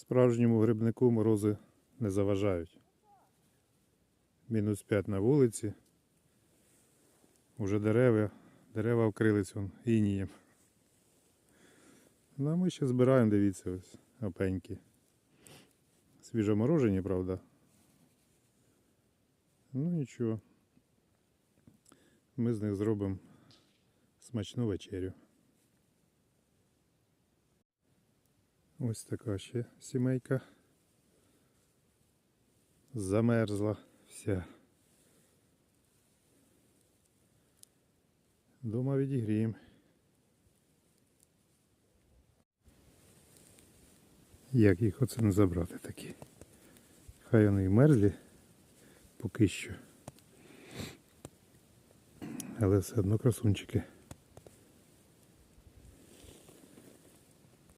Справжньому грибнику морози не заважають. Мінус 5 на вулиці. Уже дерева, дерева вкрились вон інієм. Ну а ми ще збираємо, дивіться, ось опеньки. Свіжоморожені, правда. Ну нічого. Ми з них зробимо смачну вечерю. Ось така ще сімейка. Замерзла вся. Дома відігріємо. Як їх оце не забрати такі? Хай вони і мерзлі поки що. Але все одно красунчики.